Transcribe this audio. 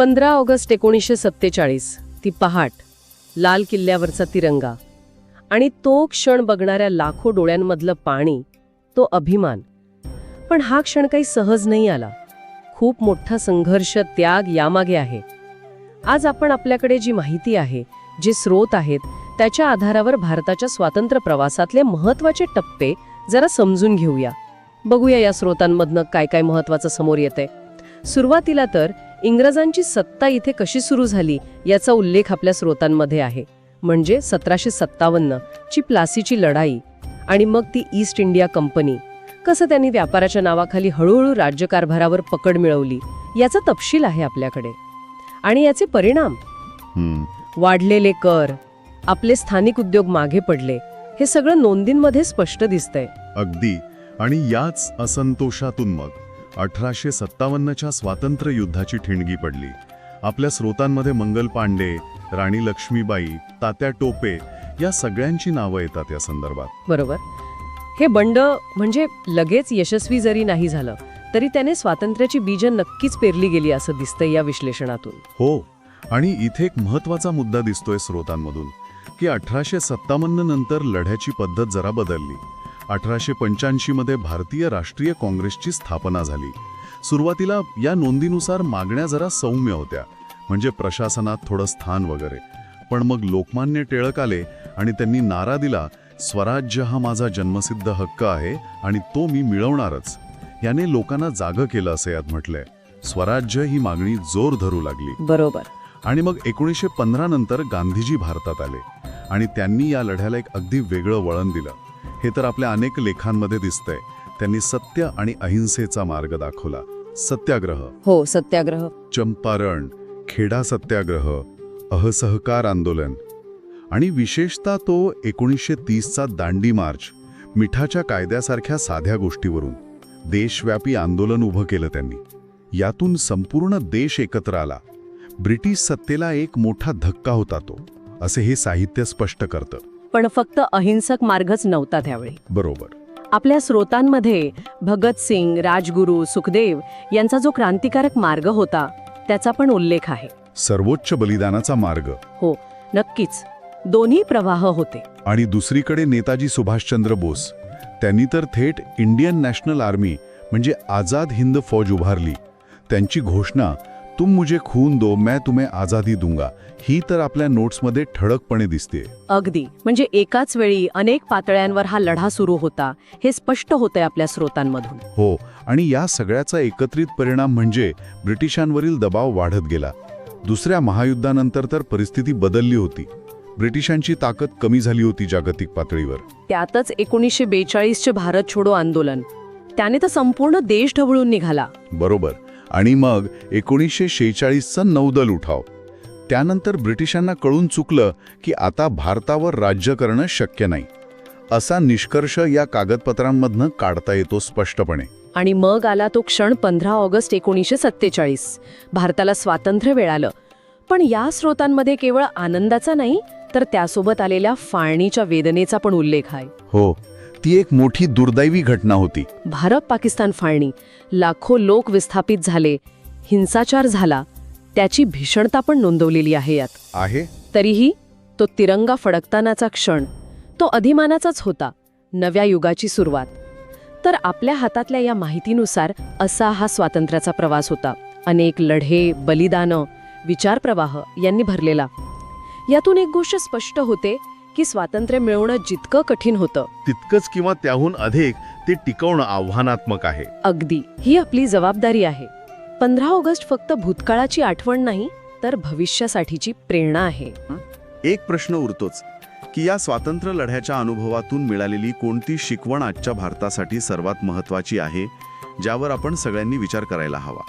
पंधरा ऑगस्ट एकोणीसशे सत्तेचाळीस. ती पहाट लाल किल्ल्यावरचा तिरंगा. आणि तो क्षण बघणाऱ्या लाखो डोळ्यांमधलं पाणी तो अभिमान. पण हा क्षण काही सहज नाही आला. खूप मोठा संघर्ष त्याग यामागे आहे. आज आपण आपल्याकडे जी माहिती आहे जे स्रोत आहेत त्याच्या आधारावर भारताच्या स्वातंत्र्य प्रवासातले महत्त्वाचे टप्पे जरा समजून घेऊया. बघूया या स्रोतांमधनं काय काय महत्वाचं समोर येतंय. सुरुवातीला तर इंग्रजांची सत्ता इथे कशी सुरू झाली याचा उल्लेख आपल्या स्रोतांमध्ये आहे. म्हणजे सतराशे सत्तावन्न ची प्लासीची लढाई आणि मग ती ईस्ट इंडिया कंपनी. कसं त्यांनी व्यापाराच्या नावाखाली हळूहळू राज्यकारभारावर पकड मिळवली याचा तपशील आहे आपल्याकडे. आणि याचे परिणाम? वाढलेले कर आपले स्थानिक उद्योग मागे पडले हे सगळं नोंदींमध्ये स्पष्ट दिसतंय. अगदी. आणि याच असंतोषातून मग. अठराशे सत्तावन्नच्या स्वातंत्र्य युद्धाची ठिणगी पडली. आपल्या स्रोतांमध्ये मंगल पांडे राणी लक्ष्मीबाई तात्या टोपे या सगळ्यांची नावं येतात या संदर्भात. बरोबर. हे बंड म्हणजे लगेच यशस्वी जरी नाही झालं तरी त्याने स्वातंत्र्याची बीजं नक्कीच पेरली गेली असं दिसतंय या विश्लेषणातून. हो आणि इथे एक महत्त्वाचा मुद्दा दिसतोय स्रोतांमधून की अठराशे सत्तावन्न नंतर लढ्याची पद्धत जरा बदलली. अठराशे पंच्याऐंशी मध्ये भारतीय राष्ट्रीय काँग्रेसची स्थापना झाली. सुरुवातीला या नोंदीनुसार मागण्या जरा सौम्य होत्या म्हणजे प्रशासनात थोडं स्थान वगैरे. पण मग लोकमान्य टिळक आले आणि त्यांनी नारा दिला स्वराज्य हा माझा जन्मसिद्ध हक्क आहे आणि तो मी मिळवणारच. याने लोकांना जागं केलं असं यात म्हटलंय. स्वराज्य ही मागणी जोर धरू लागली. बरोबर. आणि मग एकोणीसशे पंधरा नंतर गांधीजी भारतात आले आणि त्यांनी या लढ्याला एक अगदी वेगळं वळण दिलं. हे तर आपल्या अनेक लेखांमध्ये दिसतंय. त्यांनी सत्य आणि अहिंसेचा मार्ग दाखवला. सत्याग्रह. हो सत्याग्रह. चंपारण. खेडा सत्याग्रह. अहसहकार आंदोलन. आणि विशेषतः तो एकोणीसशे तीसचा दांडी मार्च मिठाच्या कायद्यासारख्या साध्या गोष्टीवरून. देशव्यापी आंदोलन उभं केलं त्यांनी. यातून संपूर्ण देश एकत्र आला. ब्रिटिश सत्तेला एक मोठा धक्का होता तो असे हे साहित्य स्पष्ट करतं. पण फक्त अहिंसक मार्गच नव्हता त्यावेळी. बरोबर. आपल्या स्रोतांमध्ये भगतसिंग राजगुरू सुखदेव यांचा जो क्रांतिकारक मार्ग होता त्याचा पण उल्लेख आहे. सर्वोच्च बलिदानाचा मार्ग. हो नक्कीच. दोन्ही प्रवाह होते. आणि दुसरीकडे नेताजी सुभाषचंद्र बोस. त्यांनी तर थेट इंडियन नॅशनल आर्मी म्हणजे आझाद हिंद फौज उभारली. त्यांची घोषणा तुम मुझे खून दो मैं तुम्हें आझादी दूंगा. ही तर आपल्या नोट्समध्ये ठळकपणे दिसते अगदी. म्हणजे एकाच वेळी अनेक पातळ्यांवर हा लढा सुरू होता हे स्पष्ट होतंय आपल्या स्रोतांमधून. हो आणि या सगळ्याचा एकत्रित परिणाम म्हणजे ब्रिटिशांवरील दबाव वाढत गेला. दुसऱ्या महायुद्धानंतर तर परिस्थिती बदलली होती. ब्रिटिशांची ताकद कमी झाली होती जागतिक पातळीवर. त्यातच एकोणीसशे बेचाळीसचे भारत छोडो आंदोलन. त्याने तर संपूर्ण देश ढवळून निघाला. बरोबर. आणि मग एकोणीसशे शेहेचाळीसचा नौदल उठाव. त्यानंतर ब्रिटिशांना कळून चुकलं की आता भारतावर राज्य करणं शक्य नाही. असा निष्कर्ष या कागदपत्रांमधनं काढता येतो स्पष्टपणे. आणि मग आला तो क्षण पंधरा ऑगस्ट एकोणीसशे सत्तेचाळीस. भारताला स्वातंत्र्य मिळालं. पण या स्रोतांमध्ये केवळ आनंदाचा नाही तर त्यासोबत आलेल्या फाळणीच्या वेदनेचा पण उल्लेख आहे. हो. ती एक मोठी दुर्दैवी घटना होती. भारत पाकिस्तान फाळणी. लाखो लोक विस्थापित झाले. हिंसाचार झाला. त्याची भीषणता पण नोंदवलेली आहे यात. आहे? तरीही तो तिरंगा फडकतानाचा क्षण तो अधिमानाचाच होता नव्या युगाची सुरुवात. तर आपल्या हातातल्या या माहितीनुसार असा हा स्वातंत्र्याचा प्रवास होता. अनेक लढे बलिदानं विचारप्रवाह यांनी भरलेला. यातून एक गोष्ट स्पष्ट होते की स्वातंत्र्य मिळवणं जितकं कठीण होतं. तितकंच किंवा त्याहून अधिक ते टिकवणं आव्हानात्मक आहे. अगदी. ही आपली जबाबदारी आहे. पंधरा ऑगस्ट फक्त भूतकाळाची आठवण नाही तर भविष्यासाठीची प्रेरणा आहे. एक प्रश्न उरतोच की या स्वातंत्र्य लढ्याच्या अनुभवातून मिळालेली कोणती शिकवण आजच्या भारतासाठी सर्वात महत्वाची आहे ज्यावर आपण सगळ्यांनी विचार करायला हवा?